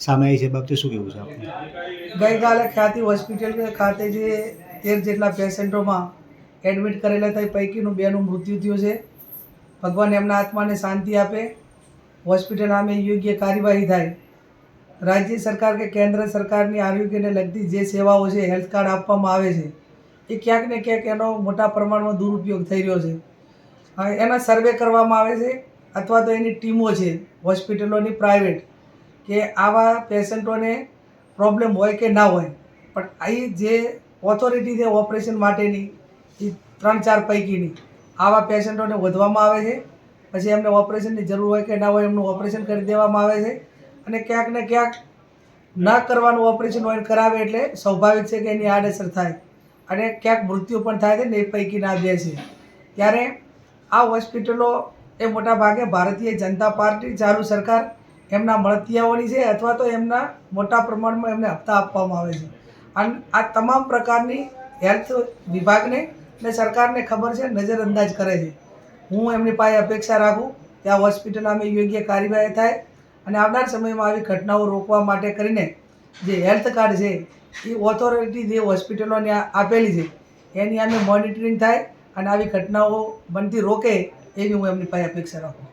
સામે છે. બાબતે શું કહેવું છે આપને? ગઈકાલે ખ્યાતિ હોસ્પિટલ ખાતે જે તેર જેટલા પેશન્ટોમાં એડમિટ કરેલા હતા પૈકીનું બેનું મૃત્યુ થયું છે. ભગવાન એમના આત્માને શાંતિ આપે. હોસ્પિટલ સામે યોગ્ય કાર્યવાહી થાય. રાજ્ય સરકાર કે કેન્દ્ર સરકારની આરોગ્યને લગતી જે સેવાઓ છે, હેલ્થ કાર્ડ આપવામાં આવે છે, એ ક્યાંક ને ક્યાંક એનો મોટા પ્રમાણમાં દુરુપયોગ થઈ રહ્યો છે. એના સર્વે કરવામાં આવે છે, અથવા તો એની ટીમો છે, હોસ્પિટલોની પ્રાઇવેટ. કે આવા પેશન્ટોને પ્રોબ્લેમ હોય કે ના હોય, પણ અહીં જે ઓથોરિટી છે ઓપરેશન માટેની એ ત્રણ ચાર પૈકીની, આવા પેશન્ટોને વધવામાં આવે છે. પછી એમને ઓપરેશનની જરૂર હોય કે ના હોય, એમનું ઓપરેશન કરી દેવામાં આવે છે. અને ક્યાંક ને ક્યાંક ના કરવાનું ઓપરેશન હોય કરાવે એટલે સ્વાભાવિક છે કે એની આડઅસર થાય. અને ક્યાંક મૃત્યુ પણ થાય છે ને એ પૈકીના બે છે. ત્યારે આ હોસ્પિટલો એ મોટા ભાગે ભારતીય જનતા પાર્ટી, ચાલુ સરકાર એમના મળતિયાઓની છે અથવા તો એમના મોટા પ્રમાણમાં એમને હપ્તા આપવામાં આવે છે. અને આ તમામ પ્રકારની હેલ્થ વિભાગને અને સરકારને ખબર છે, નજરઅંદાજ કરે છે. હું એમની પાસે અપેક્ષા રાખું કે આ હોસ્પિટલ અમે યોગ્ય કાર્યવાહી થાય અને આવનાર સમયમાં આવી ઘટનાઓ રોકવા માટે કરીને જે હેલ્થ કાર્ડ છે, એ ઓથોરિટી જે હોસ્પિટલોને આપેલી છે, એની અમે મોનિટરિંગ થાય અને આવી ઘટનાઓ બનતી રોકે એવી હું એમની પાસે અપેક્ષા રાખું.